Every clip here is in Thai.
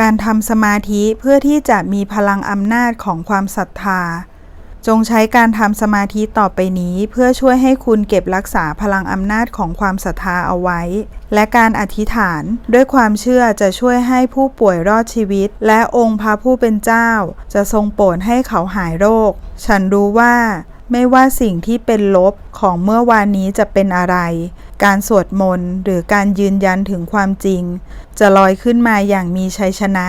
การทำสมาธิเพื่อที่จะมีพลังอำนาจของความศรัทธา จงใช้การทำสมาธิต่อไปนี้ เพื่อช่วยให้คุณเก็บรักษาพลังอำนาจของความศรัทธาเอาไว้ และการอธิษฐานด้วยความเชื่อจะช่วยให้ผู้ป่วยรอดชีวิต และองค์พระผู้เป็นเจ้า จะทรงโปรดให้เขาหายโรค ฉันรู้ว่า ไม่ว่าสิ่งที่เป็นลบของเมื่อวานนี้จะเป็นอะไร การสวดมนต์หรือการยืนยันถึงความจริง จะลอยขึ้นมาอย่างมีชัยชนะ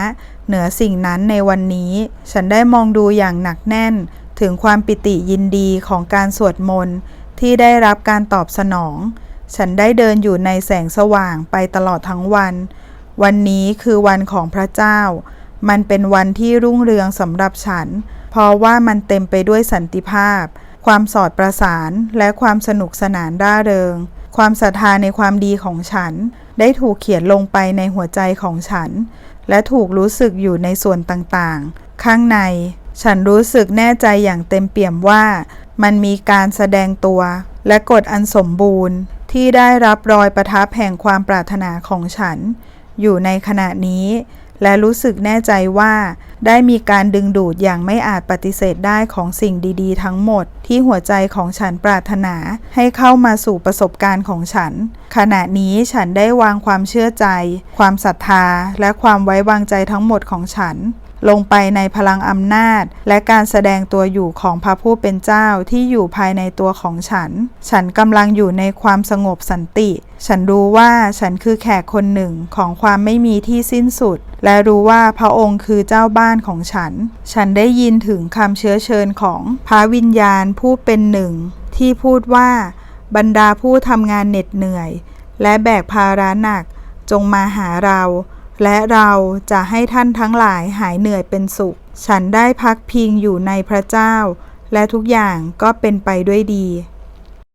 เหนือสิ่งนั้นในวันนี้ ฉันได้มองดูอย่างหนักแน่น ถึงความปิติยินดีของการสวดมนต์ที่ได้รับการตอบสนอง ฉันได้เดินอยู่ในแสงสว่างไปตลอดทั้งวัน วันนี้คือวันของพระเจ้า มันเป็นวันที่รุ่งเรืองสำหรับฉัน เพราะว่ามันเต็มไปด้วยสันติภาพ ความสอดประสานและความสนุกสนานร่าเริง ความศรัทธาในความดีของฉัน ได้ถูกเขียนลงไปในหัวใจของฉัน และถูกรู้สึกอยู่ในส่วนต่างๆ ข้างใน ฉันรู้สึกแน่ใจอย่างเต็มเปี่ยมว่า มันมีการแสดงตัว และกฎอันสมบูรณ์ ที่ได้รับรอยประทับแห่งความปรารถนาของฉัน อยู่ในขณะนี้ และรู้สึกแน่ใจว่า ได้มีการดึงดูดอย่างไม่อาจปฏิเสธได้ของสิ่งดีๆ ทั้งหมด ที่หัวใจของฉันปรารถนา ให้เข้ามาสู่ประสบการณ์ของฉัน ขณะนี้ฉันได้วางความเชื่อใจ ความศรัทธา และความไว้วางใจทั้งหมดของฉัน ลงไปในพลังอำนาจ และการแสดงตัวอยู่ของพระผู้เป็นเจ้าที่อยู่ภายในตัวของฉัน ฉันกำลังอยู่ในความสงบสันติ ฉันรู้ว่าฉันคือแขกคนหนึ่งของความไม่มีที่สิ้นสุด และรู้ว่าพระองค์คือเจ้าบ้านของฉัน ฉันได้ยินถึงคำเชื้อเชิญของพระวิญญาณผู้เป็นหนึ่ง ที่พูดว่าบรรดาผู้ทำงานเหน็ดเหนื่อย และแบกภาระหนักจงมาหาเรา และเราจะให้ท่านทั้งหลายหายเหนื่อยเป็นสุข ฉันได้พักพิงอยู่ในพระเจ้า และทุกอย่างก็เป็นไปด้วยดี